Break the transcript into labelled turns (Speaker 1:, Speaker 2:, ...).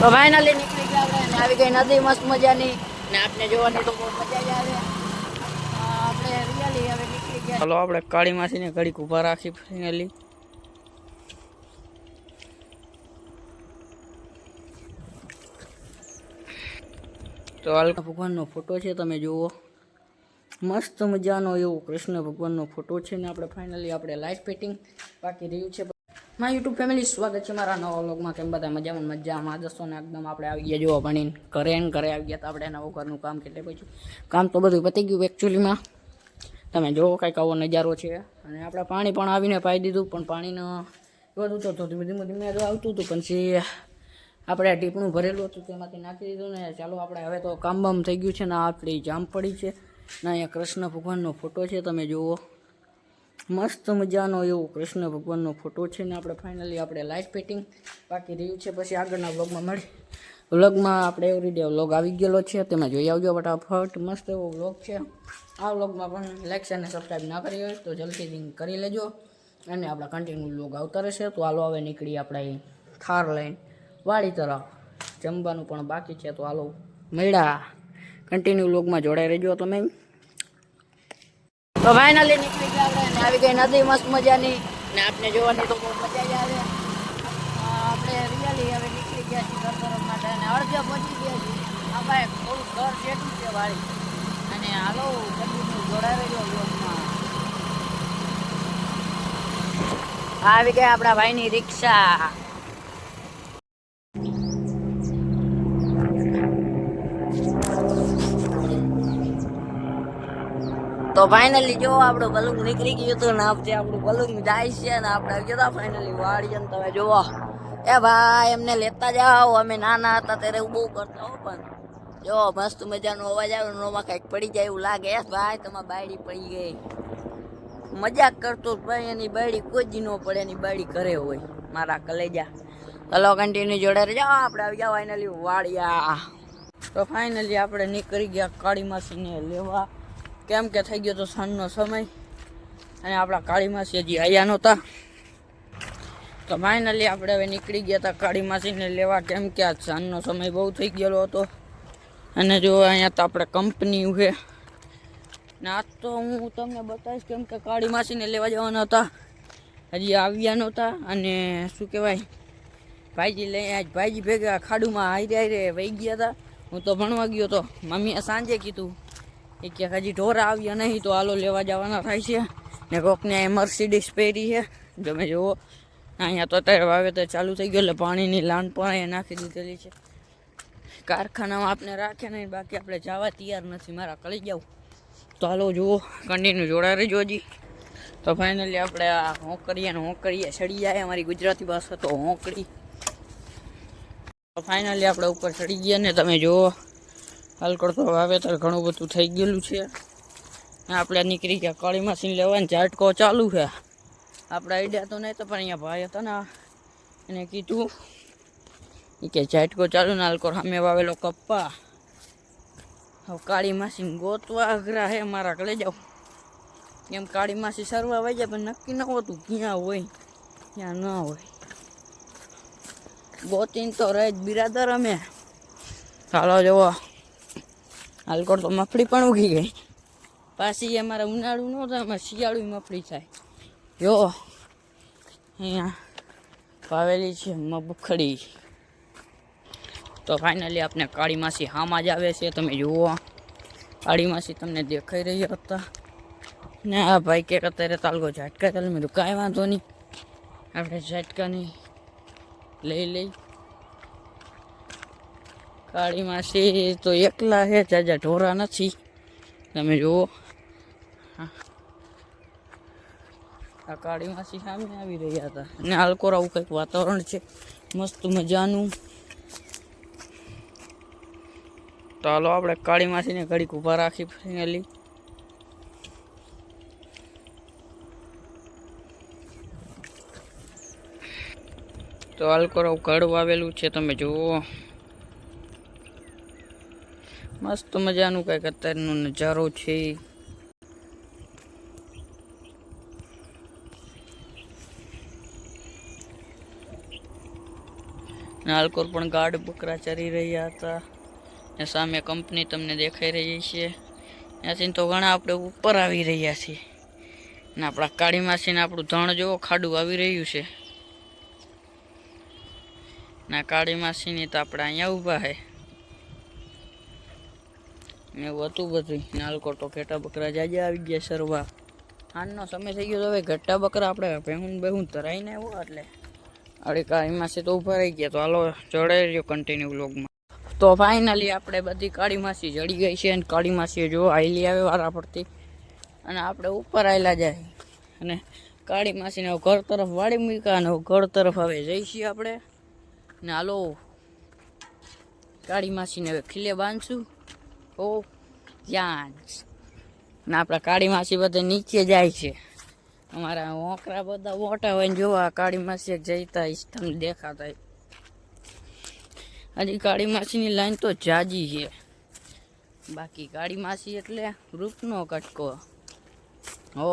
Speaker 1: Finally નીકળી ગયા આપણે આવી ગઈ નદી મસ્ત મજાની. ને આપને જોવાની તો બહુ મજા આવે. આપણે રિયલી હવે નીકળી ગયા. ચાલો આપણે કાળી માસીને ઘડીક ઊભા રાખી ફાઇનલી તો હાલ ભગવાનનો ફોટો છે, તમે જુઓ. મસ્ત મજાનો એવો કૃષ્ણ ભગવાનનો ફોટો છે ને આપણે ફાઇનલી આપણે લાઇટ ફિટિંગ બાકી રહ્યું છે. મારા યુટ્યુબ ફેમિલી સ્વાગત છે મારા નવા વ્લોગમાં. કેમ બધા મજામાં? મજામાં જશો ને? એકદમ આપણે આવી ગયા જોવા ભણીને ઘરે ને ઘરે આવી ગયા તો આપણે નવું ઘરનું કામ કેટલે પછી કામ તો બધું પતી ગયું એકચ્યુઅલીમાં તમે જુઓ કંઈક આવો નજારો છે. અને આપણે પાણી પણ આવીને પાઈ દીધું, પણ પાણીનો બધું તો ધીમે ધીમે ધીમે તો આવતું હતું, પણ પછી આપણે ટીપણું ભરેલું હતું તેમાંથી નાખી દીધું ને ચાલો આપણે હવે તો કામ બામ થઈ ગયું છે ને આપણી જામ પડી છે ને અહીંયા કૃષ્ણ ભગવાનનો ફોટો છે, તમે જુઓ. મસ્ત મજાનો એવો કૃષ્ણ ભગવાનનો ફોટો છે ને આપણે ફાઇનલી આપણે લાઇટ ફિટિંગ બાકી રહ્યું છે. પછી આગળના વ્લોગમાં મળી. વ્લોગમાં આપણે એવરીડે વ્લોગ આવી ગયેલો છે. તમે જોઈ આવજો ફટાફટ. મસ્ત એવો વ્લોગ છે. આ વ્લોગમાં પણ લાઇક અને સબસ્ક્રાઈબ ના કરી હોય તો જલ્દીથી કરી લેજો. અને આપણા કન્ટિન્યુ વ્લોગ આવતા રહેશે. તો હાલો હવે નીકળી આપણે થાર લઈને. વાડી તરફ. જમવાનું પણ બાકી છે. તો હાલો મળ્યા. કન્ટિન્યુ વ્લોગમાં જોડાઈ રહેજો તમે. તો ફાઇનલી નીકળી ગયા આપણે આવી ગઈ નદી મસ્ત મજાની. ને આપને જોવાની તો બહુ મજા જ આવે. આપણે રિયલી હવે નીકળી ગયા છીએ ઘર તરફ માટે અને અડધે પહોંચી ગયા છીએ. આ ભાઈ થોડું ઘર શેઠું છે વાળી. અને હાલો કન્ટિન્યુ જોડાઈ રહેજો આવી ગયા આપણા ભાઈની રિક્ષા. તો ફાઇનલી જો આપણો બલૂન નીકળી ગયું હતું ને આપણે આપણું બલૂન જાય છે ને આપણે આવી જતા ફાઇનલી વાળીએ ને તમે જુઓ. એ ભાઈ, એમને લેતા જાઓ. અમે નાના હતા ત્યારે બહુ કરતા હો પણ જો મસ્ત મજાનો અવાજ આવે નોમાં કંઈક પડી જાય એવું લાગે. ભાઈ, તમારી બાયડી પડી ગઈ. મજાક કરતો ભાઈ, એની બાયડી કોઈ જ ન પડે, એની બાયડી ઘરે હોય, મારા કલેજા. હલો કન્ટિન્યુ જોડે રહેજો. આપણે આવી જાઓ ફાઇનલી વાળિયા તો ફાઇનલી આપણે નીકળી ગયા કાળી માસીને લેવા. કેમ કે થઈ ગયો તો સાંજનો સમય અને આપણા કાળી માસી હજી આવ્યા નહોતા. તો ફાઇનલી આપણે હવે નીકળી ગયા હતા કાળી માસીને લેવા કેમ કે આ સાંજનો સમય બહુ થઈ ગયેલો હતો. અને જો અહીંયા તો આપણે કંપની છે. ને આજ તો હું તમને બતાવીશ કેમ કે કાળી માસીને લેવા જવાના હતા. હજી આવ્યા નહોતા અને શું કહેવાય, ભાઈજી લઈ આજ ભાઈજી ભેગા ખાડુમાં હારે હારે વહી ગયા હતા હું તો ભણવા ગયો તો, મમ્મીએ સાંજે કીધું એ કે હજી ઢોરા આવ્યા નહીં તો હાલો લેવા જવાના થાય છે. ને કોકને અહીં મર્સિડીસ પહેરી છે. તમે જુઓ, અહીંયા તો અત્યારે વાવેતર ચાલુ થઈ ગયું એટલે પાણીની લાન પણ અહીંયા નાખી દીધેલી છે. કારખાનામાં આપણે રાખે નહીં, બાકી આપણે જવા તૈયાર નથી મારા કળી જાઉં તો હાલો જુઓ કન્ટિન્યુ જોડા રહેજો હજી. તો ફાઇનલી આપણે આ હોંકરીએ ને હોંકરીએ ચડી જાય અમારી ગુજરાતી ભાષા તો હોંકડી. તો ફાઇનલી આપણે ઉપર ચડી ગયા ને તમે જુઓ હાલ કરતો વાવેતર ઘણું બધું થઈ ગયેલું છે. આપણે નીકળી ગયા કાળી મશીન લેવાની, ઝાટકો ચાલુ છે. આપણે આઈડિયા તો નહીં તો પણ અહીંયા ભાઈ હતા ને, એને કીધું એ કે ઝાટકો ચાલુ ને હાલકોર સામે વાવેલો કપ્પા. હવે કાળી માસી ગોતવા અઘરા હે મારા કલે જાવ એમ કાળી માસી સરવા વહી જાય, પણ નક્કી ન હોતું ક્યાં હોય, ક્યાં ન હોય. ગોતીન તો રહે જ બિરાદર અમે. ચાલો જુઓ. હાલકોર તો મફળી પણ ઉગી ગઈ. પાછી અમારે ઉનાળુ ન થાય, અમારે શિયાળુ મફળી થાય. જો, અહીંયા વાવેલી છે મગફળી. તો ફાઇનલી આપણે કાળી માસી હામાં જ આવે છે, તમે જુઓ. કાળી માસી તમને દેખાઈ રહ્યા હતા. ને આ ભાઈ કે અત્યારે તાલગો ઝાટકા ચાલે, મેં કાંઈ વાંધો નહીં. આપણે ઝાટકાની લઈ લઈ. કાળી માસી તો એકલા છે જાજા ઢોરા નથી. તમે જુઓ. આ કાળી માસી સામે આવી રહ્યા હતા. અને આલકોરાવું કંઈક વાતાવરણ છે. મસ્ત મજાનું. તો હાલો આપણે કાળી માસીને ઘડીક ઊભા રાખી ફાઇનલી તો આલકોરાવ ઘડ વાવેલું છે, તમે જુઓ. મસ્ત મજાનું કંઈક અત્યારનો નજારો છે. નાલકોર પણ ગાઢ બકરા ચરી રહ્યા હતા. ને સામે કંપની તમને દેખાઈ રહી છે. ત્યાંથી તો ઘણા આપણે ઉપર આવી રહ્યા છીએ. ને આપણા કાળી માસીને આપણું ધણ જેવો ખાડું આવી રહ્યું છે. ના કાળી માસીની તો આપણે અહીંયા ઊભા છે ને એવું હતું બધું નાલકોટો ઘેટા બકરા જાજા આવી ગયા સરવા. હાનનો સમય થઈ ગયો તો હવે ઘટ્ટા બકરા આપણે ભેહું બેહું તરાઈને આવ્યો એટલે. અરે કાળી માસી તો ઊભા રહી ગયા. તો હાલો ચડાઈ રહ્યો કન્ટિન્યુ વ્લોગમાં તો ફાઇનલી આપણે બધી કાળી માસી જડી ગઈ છે અને કાળી માસી જો આયલી આવે વારા પડતી અને આપણે ઉપર આવેલા જાય. અને કાળી માસીને ઘર તરફ વાળી મૂક્યા અને ઘર તરફ હવે જઈ છીએ આપણે. ને હાલો કાળી માસીને હવે ખીલે બાંધશું. ઓ ત્યાં જ. ને આપણા કાળી માસી બધા નીચે જાય છે. અમારા ઓકરા બધા મોટા હોય ને જોવા કાળી માસી જઈતા તમને દેખાતા હજી કાળી માસીની લાઈન તો જાજી છે. બાકી કાળી માસી એટલે રૂપનો કટકો. હો